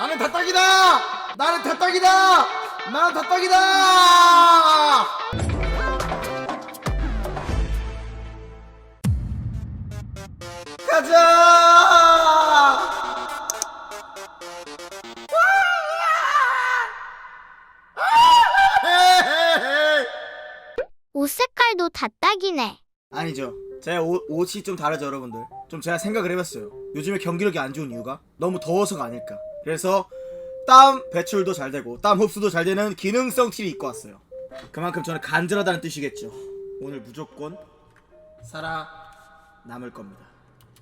나는 다 딱이다! 나는 다 딱이다! 나는 다 딱이다! 가자! 옷 색깔도 다 딱이네. 아니죠. 제 옷, 옷이 좀 다르죠, 여러분들. 좀 제가 생각을 해봤어요. 요즘에 경기력이 안 좋은 이유가 너무 더워서가 아닐까. 그래서 땀 배출도 잘 되고 땀 흡수도 잘 되는 기능성 티를 입고 왔어요. 그만큼 저는 간절하다는 뜻이겠죠. 오늘 무조건 살아 남을 겁니다.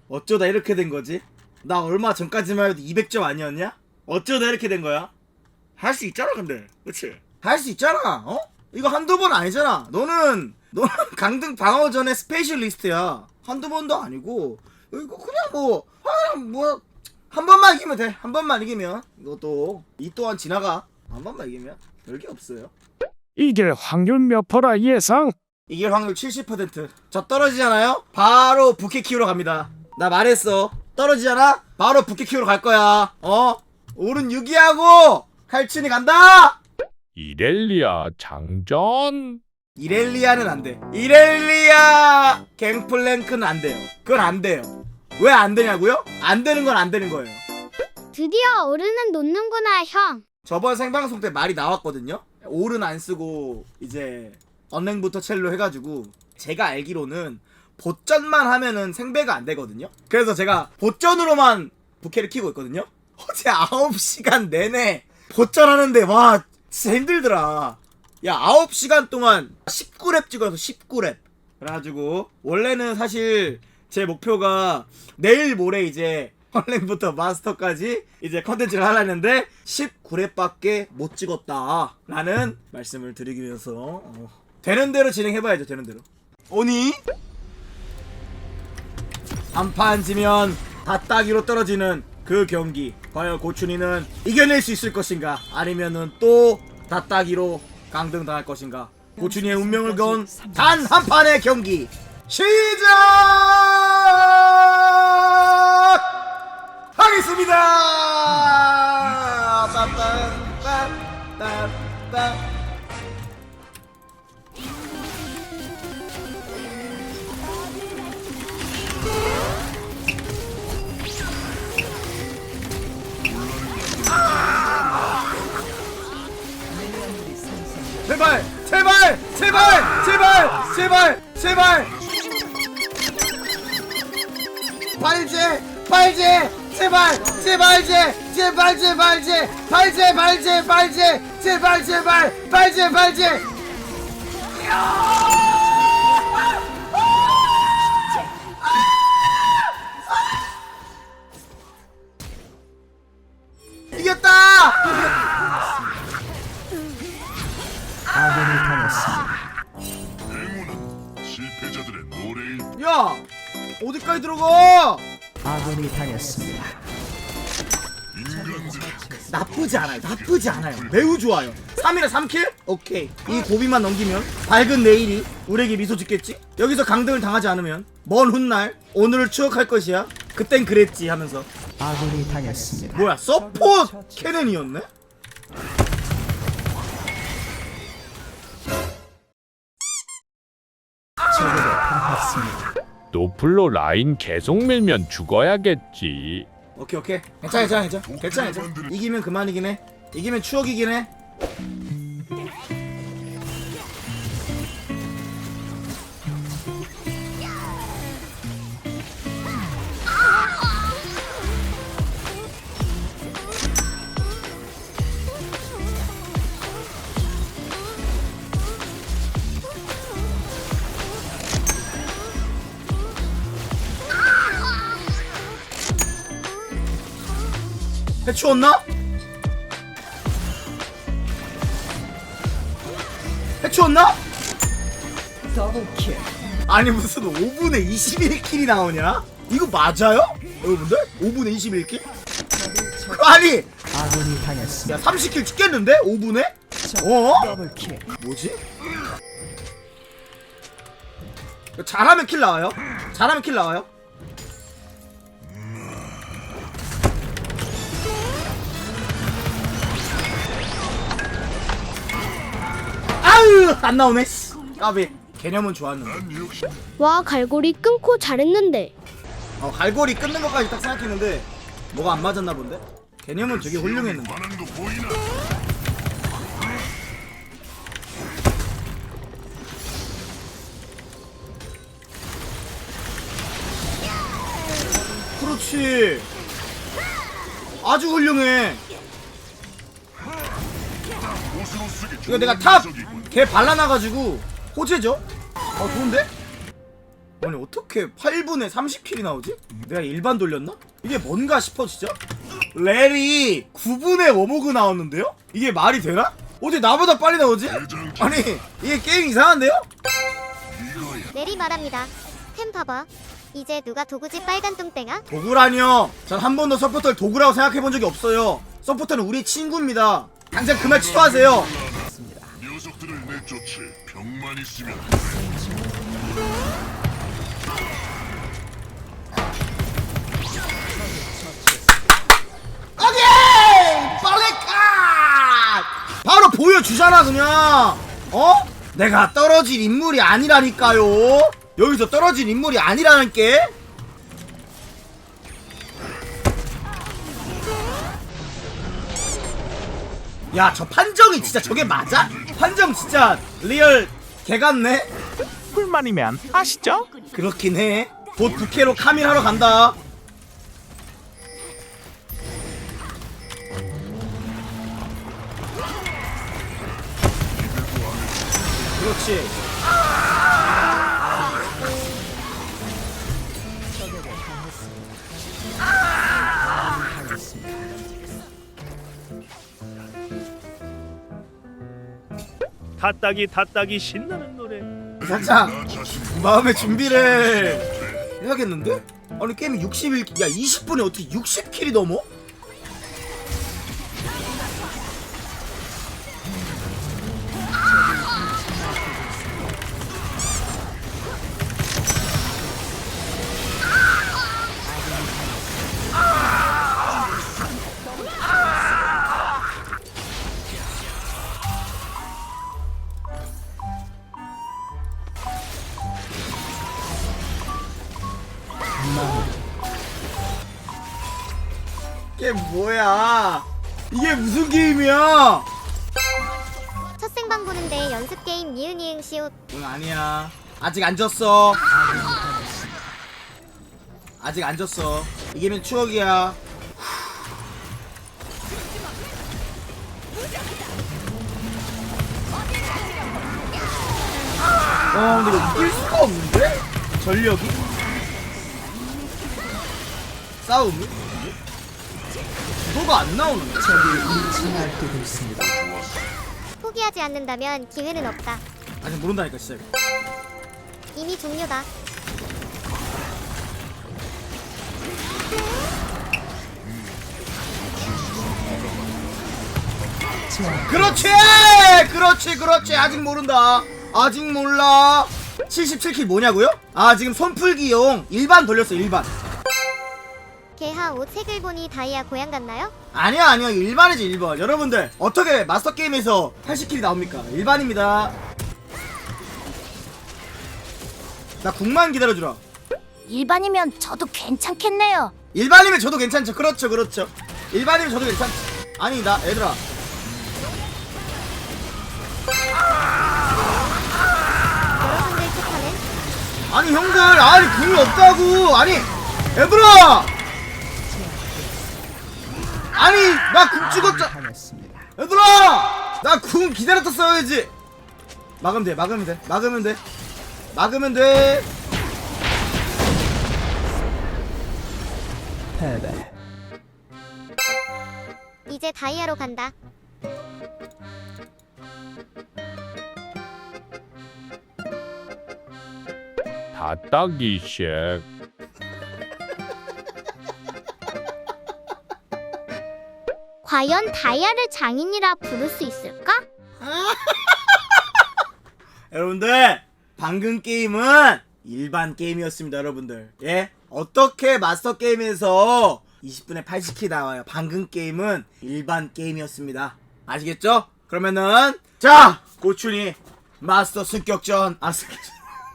어쩌다 이렇게 된 거지? 나 얼마 전까지만 해도 200점 아니었냐? 어쩌다 이렇게 된 거야? 할 수 있잖아, 근데. 그치? 할 수 있잖아, 어? 이거 한두 번 아니잖아. 너는, 너는 강등 방어전의 스페셜리스트야. 한두 번도 아니고, 이거 그냥 뭐, 그냥 뭐, 한 번만 이기면 돼. 한 번만 이기면. 이것도, 이 또한 지나가. 한 번만 이기면. 별게 없어요. 이게 확률 몇 퍼라 예상? 이길 확률 70%. 저 떨어지잖아요? 바로 부캐 키우러 갑니다. 나 말했어. 떨어지잖아? 바로 부캐 키우러 갈 거야. 어? 오른 6위하고 칼춘이 간다! 이렐리아 장전? 이렐리아는 안 돼. 이렐리아 갱플랭크는 안 돼요. 그건 안 돼요. 왜 안 되냐고요? 안 되는 건 안 되는 거예요. 드디어 어른은 놓는구나, 형. 저번 생방송 때 말이 나왔거든요. 올은 안 쓰고 이제 언랭부터 첼로 해가지고 제가 알기로는 보전만 하면은 생배가 안 되거든요. 그래서 제가 보전으로만 부캐를 키고 있거든요. 어제 9시간 내내 보전 하는데 와 진짜 힘들더라. 야 9시간 동안 19랩 찍어서 19랩. 그래가지고 원래는 사실 제 목표가 내일 모레 이제 헐랭부터 마스터까지 이제 컨텐츠를 하려는데 19랩밖에 못 찍었다 라는 말씀을 드리기 위해서 어, 되는 대로 진행해봐야죠 되는 대로. 오니? 한판 지면 다 따기로 떨어지는 그 경기 과연 고춘이는 이겨낼 수 있을 것인가? 아니면은 또 다 따기로 강등당할 것인가? 고춘이의 운명을 건 단 한 판의 경기 시작 하겠습니다. 빰빰빰빰빰. 제발 제발 제발 제발 제발 제발 발제 발제 제발 제발 제 제발 제발 제 발제 발제 발제 제발 제발 발제 발제. 이겼다 어디까지 들어가 아군이 당했습니다. 나쁘지 않아요. 나쁘지 않아요. 매우 좋아요. 3일에 3킬? 오케이. 이 고비만 넘기면 밝은 내일이 우리에게 미소 짓겠지? 여기서 강등을 당하지 않으면 먼 훗날 오늘을 추억할 것이야. 그땐 그랬지 하면서 아군이 당했습니다. 뭐야 서포트 캐넨이었네? 적에게 당했습니다. 노플로 라인 계속 밀면 죽어야겠지. 오케이 오케이. 괜찮아 괜찮아 괜찮아. 괜찮아 이기면 그만이긴 해. 이기면 추억이긴 해 해치웠나? 해치웠나? 아니 무슨 5분에 21킬이 나오냐? 이거 맞아요? 여러분들? 5분에 21킬? 아니 아군이 당했습니다. 야 30킬 찍겠는데? 5분에? 어? 더블킬. 뭐지? 잘하면 킬 나와요 잘하면 킬 나와요 안 나오네 씨. 까비 개념은 좋았는데 와 갈고리 끊고 잘했는데. 어, 갈고리 끊는 것까지 딱 생각했는데 뭐가 안 맞았나 본데 개념은 되게 훌륭했는데? 그렇지 아주 훌륭해 이거 내가 탑 개 발라놔가지고 호재죠? 어 좋은데? 아니 어떻게 8분에 30킬이 나오지? 내가 일반 돌렸나? 이게 뭔가 싶어 진짜? 렐이 9분에 워모그 나왔는데요? 이게 말이 되나? 어떻게 나보다 빨리 나오지? 아니 이게 게임 이상한데요? 내리 말합니다. 템 봐봐. 이제 누가 도구지 빨간 뚱땡아? 도구라니요 전 한 번도 서포터를 도구라고 생각해 본 적이 없어요 서포터는 우리 친구입니다 당장 그 말 취소하세요 내쫓지 병만 있으면 오케이! 빨리 가! 바로 보여주잖아 그냥 어? 내가 떨어질 인물이 아니라니까요 여기서 떨어질 인물이 아니라는 게 야, 저 판정이 진짜 저게 맞아? 판정 진짜 리얼 개 같네? 불만이면 아시죠? 그렇긴 해. 곧 국회로 카밀하러 간다. 그렇지. 탔다기 탔다기 신나는 노래 살짝 마음의 준비를 해야겠는데? 아니 게임이 61, 야 20분에 어떻게 60킬이 넘어? 이게 뭐야? 이게 무슨 게임이야? 첫 생방 보는데 연습 게임 니은 이응 시옷. 응 아니야. 아직 안 졌어. 아직 안 졌어. 이기면 추억이야. 어 근데 이거 이길 수가 없는데? 전력이? 싸움이? 구도가 안 나오는데? 적이 일치날 뛰고 있습니다. 포기하지 않는다면 기회는 없다. 아직 모른다니까 진짜 이거. 이미 종료다. 그렇지! 그렇지, 그렇지. 아직 모른다. 아직 몰라. 77킬 뭐냐고요? 아, 지금 손풀기용 일반 돌렸어, 일반. 개하 옷 색을 보니 다이아 고향 같나요? 아니야, 아니야. 일반이지, 일반. 여러분들, 어떻게 마스터 게임에서 80킬이 나옵니까? 일반입니다. 나 국만 기다려주라. 일반이면 저도 괜찮겠네요. 일반이면 저도 괜찮죠. 그렇죠, 그렇죠. 일반이면 저도 괜찮. 아니, 나, 얘들아. 여러분들 축하는 아니, 형들, 아니, 궁이 없다고. 아니, 얘들아! 아니, 나궁 찍었자. 당했습니다. 얘들아! 나 궁 기다렸다 써야지! 막으면 돼, 막으면 돼, 막으면 돼. 막으면 돼. 패배. 이제 다이아로 간다. 탔다기 쉑 과연 다이아를 장인이라 부를 수 있을까? 여러분들, 방금 게임은 일반 게임이었습니다, 여러분들. 예? 어떻게 마스터 게임에서 20분에 80킬 나와요? 방금 게임은 일반 게임이었습니다. 아시겠죠? 그러면은, 자! 고춘이 마스터 습격전 아 습격전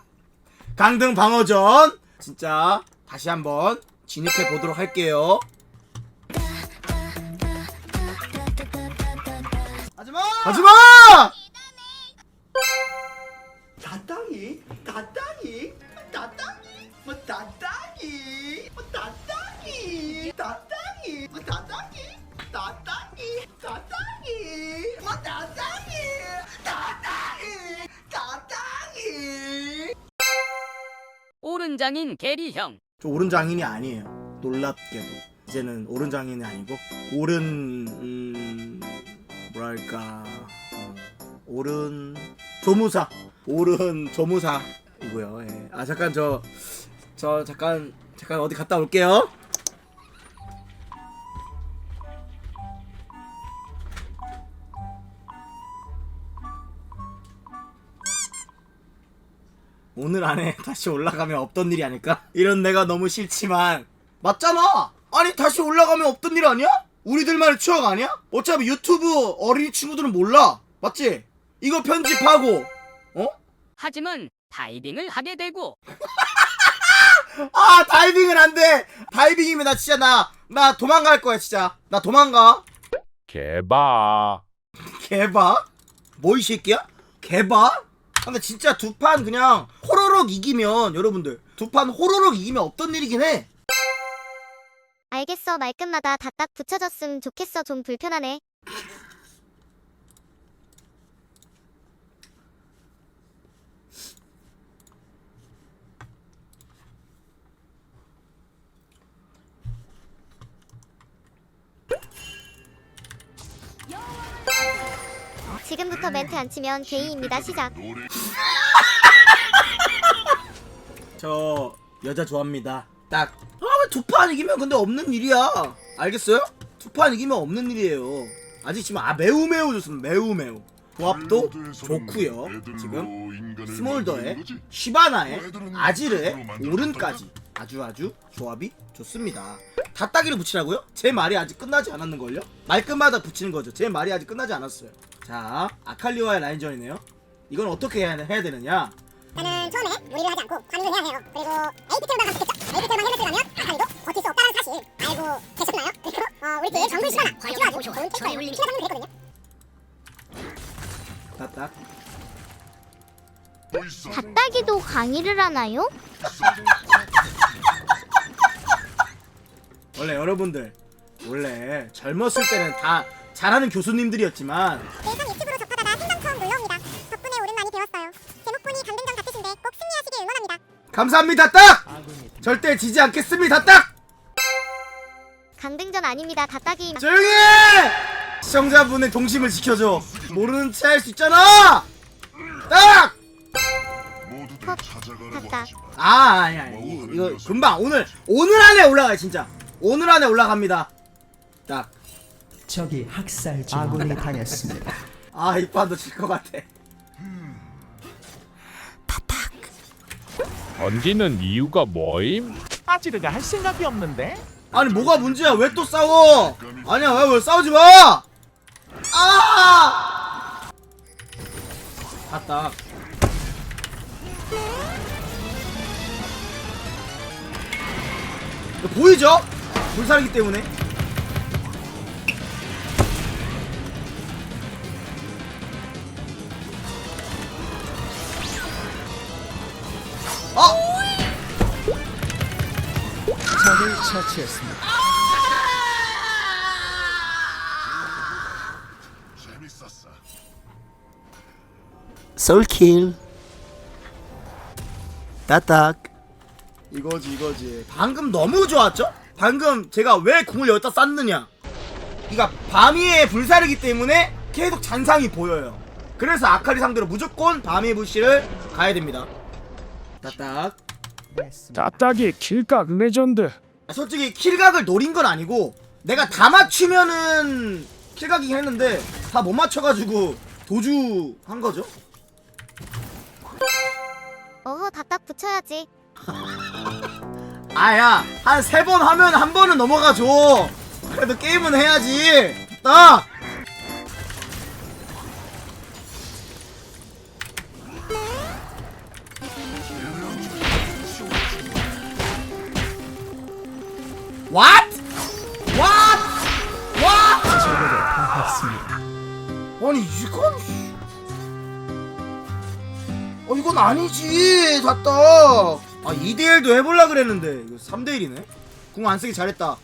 강등 방어전 진짜 다시 한번 진입해 보도록 할게요 하지마! 하지마 다땅이? 다땅이? 다땅이? 뭐 다땅이? 뭐 다땅이? 다땅이? 뭐 다땅이? 다땅이? 다땅이? 뭐 다땅이? 다땅이? 다땅이? 오른장인 게리형. 저 오른 장인이 아니에요. 놀랍게도. 이제는 오른 장인이 아니고 오른 음, 뭐랄까. 어, 오른 조무사 오른 조무사이고요 예. 아 잠깐 저 저 잠깐 잠깐 어디 갔다 올게요 오늘 안에 다시 올라가면 없던 일이 아닐까? 이런 내가 너무 싫지만 맞잖아! 아니 다시 올라가면 없던 일 아니야? 우리들만의 추억 아니야? 어차피 유튜브 어린이 친구들은 몰라 맞지? 이거 편집하고 어? 하지만 다이빙을 하게 되고 아 다이빙은 안돼 다이빙이면 나 진짜 나 나 도망갈 거야 진짜 나 도망가 개바. 개봐? 뭐이 새끼야? 개봐? 근데 진짜 두 판 그냥 호로록 이기면 여러분들 두 판 호로록 이기면 없던 일이긴 해 알겠어 말끝마다 다딱 붙여졌음 좋겠어 좀 불편하네 지금부터 멘트 안 치면 게이입니다 시작 저 여자 좋아합니다. 딱. 아, 왜두판 이기면 근데 없는 일이야. 알겠어요? 두 판 이기면 없는 일이에요. 아직 지금 아 매우 매우 좋습니다. 매우 매우. 조합도 좋고요. 지금 스몰더에 시바나에 아지르에 오른까지 아주 아주 조합이 좋습니다. 닷다기를 붙이라고요? 제 말이 아직 끝나지 않았는걸요? 말끝마다 붙이는 거죠. 제 말이 아직 끝나지 않았어요. 자, 아칼리와의 라인전이네요. 이건 어떻게 해야, 해야 되느냐? 나는 처음에 무리를 하지 않고 관문을 해야 해요. 그리고 에이프텔만 가면 좋겠죠. 에이프텔만 헬멧을 하면 아칼리도 버틸 수 없다는 사실 알고 계셨나요? 그리고 어, 우리 팀 정글 시바나 아주 아주 좋은 탱커예요. 피가 방금 됐거든요. 딱딱. 닭다기도 강의를 하나요? 원래 여러분들 원래 젊었을 때는 다 잘하는 교수님들이었지만 예전 유튜브로 접하다가 생방 처음 놀러옵니다. 덕분에 오른 많이 배웠어요. 제목본이 강등전 같으신데 꼭 승리하시길 응원합니다. 감사합니다 딱 절대 지지 않겠습니다 딱 강등전 아닙니다. 닭다기 조용히 해! 시청자분의 동심을 지켜줘 모르는 체할수 있잖아 딱! 하지 마. 아 아니 아니 이- 이거 금방 오늘 오늘 안에 올라가요 진짜 오늘 안에 올라갑니다 딱 적이 학살 중 아군이 당했습니다. 아, 이 판도 질 것 같아. 던지는 이유가 뭐임? 아지르가 할 생각이 없는데 아니, 뭐가 문제야? 왜 또 싸워? 아니야, 왜, 왜 싸우지 마! 아! 갔다. 보이죠? 불살이기 때문에. 어! 적을 처치했습니다. 솔킬 따딱 이거지 이거지 방금 너무 좋았죠? 방금 제가 왜 궁을 여기다 쌌느냐 그니까 바미의 불사르기 때문에 계속 잔상이 보여요 그래서 아카리 상대로 무조건 바미의 불씨를 가야 됩니다 따딱 따따기 킬각 레전드. 솔직히 킬각을 노린 건 아니고 내가 다 맞추면은 킬각이긴 했는데 다 못 맞춰가지고 도주 한 거죠 어허 닭딱 붙여야지. 아야 한 세 번 하면 한 번은 넘어가 줘 그래도 게임은 해야지 나 What? What? What? 아니 이건 어 이건 아니지 다딱 아 2대1도 해볼라 그랬는데 이거 3대1이네 궁 안 쓰기 잘했다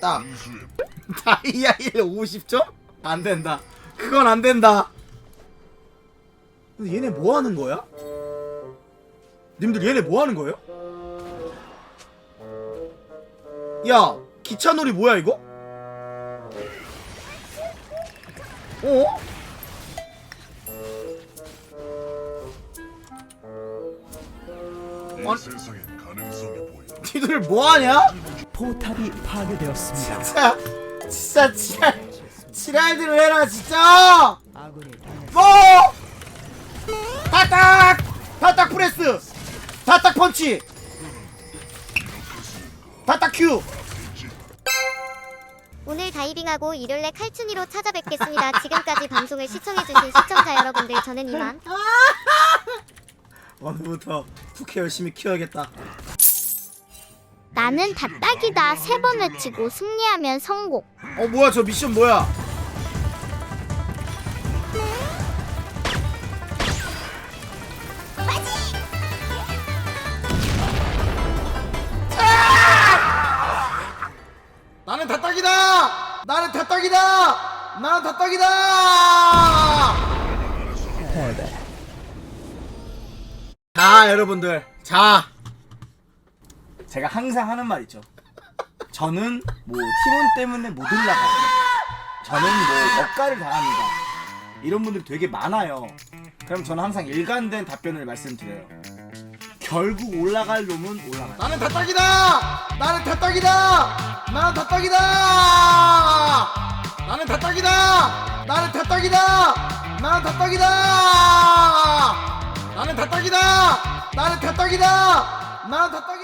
딱 분수의 다이아 1 50점? 안 된다 그건 안 된다 근데 얘네 뭐 하는 거야? 님들 얘네 뭐 하는 거예요? 야 기차놀이 뭐야 이거? 어? 세상엔 가능성이 보여. 니들 뭐 하냐? 포탑이 파괴되었습니다. 진짜 진짜 지랄 지랄들을 해라 진짜 아군이. 뭐 다딱 다딱 프레스 다딱 펀치 다딱 큐 오늘 다이빙하고 일요일에 칼춤이로 찾아뵙겠습니다. 지금까지 방송을 시청해주신 시청자 여러분들 저는 이만 오늘부터 쿠키 열심히 키워야겠다. 나는 다 딱이다. 세 번 외치고 승리하면 성공. 어 뭐야? 저 미션 뭐야? 나는 다딱이다! 나는 다딱이다! 나는 다딱이다. 자 여러분들. 자. 제가 항상 하는 말 있죠. 저는 뭐 팀원 때문에 못 올라가요. 저는 뭐 억가를 당합니다. 이런 분들이 되게 많아요. 그럼 저는 항상 일관된 답변을 말씀드려요. 결국 올라갈 놈은 올라가요. 나는 다 딱이다! 나는 다 딱이다! 나는 다 딱이다! 나는 다 딱이다! 나는 다 딱이다! 나는 다 딱이다 나는 다 딱이다! 나는 다 딱이다! 나는 다 딱이다